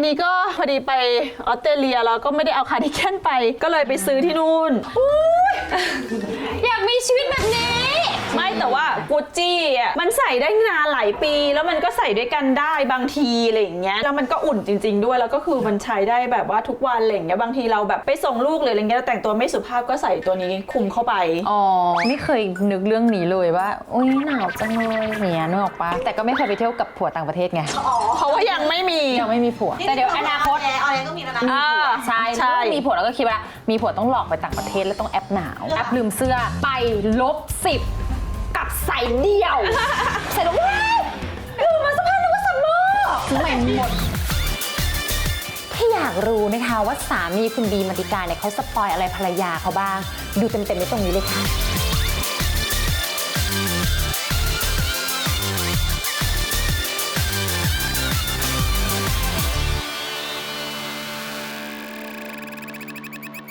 นนี้ก็พอดีไปออสเตรเลียแล้วก็ไม่ได้เอาคาร์ดิแกนไป ก็เลยไปซื้อที่นู่น อยากมีชีวิตแบบนี้ไม่แต่ว่า กุจจี้อะมันใส่ได้นานหลายปี แล้วมันก็ใส่ด้วยกันได้บางทีอะไรอย่างเงี้ยแล้วมันก็อุ่นจริง ๆ ด้วยแล้วก็คือมันใช้ได้แบบว่าทุกวันอะไรอย่างเงี้ยบางทีเราแบบไปส่งลูกหรืออะไรเงี้ยแต่งตัวไม่สุภาพก็ใส่ตัวนี้คลุมเข้าไป อ๋อ ไม่เคยนึกเรื่องนี้เลยว่าอุ้ยหนาวจังเลยอย่างเนี้ยนึกออกปะแต่ก็ไม่เคยไปเที่ยวกับผัวต่างประเทศไงเพราะว่ายังไม่มียังไม่มีผัว แต่เดี๋ยวอนาคตแอร์ออยก็มีแล้วนะอ่าใช่ใช่ถ้ามีผัวแล้วก็คิดว่า มีผัวต้องหลอกไปต่างประเทศแล้วต้องแอปหนาวแอปลืมเสื้อไปลบสิบับใส่เดี่ยว ใส่แล้วว้ายลืมมาสักพักนึกว่าซัมเมอร์ซื้อใหม่หมด ที่อยากรู้นะคะว่าสามีคุณบีมติการเนี่ยเขาสปอยอะไรภรรยาเขาบ้าง ดูเต็มๆในตรงนี้เลยค่ะ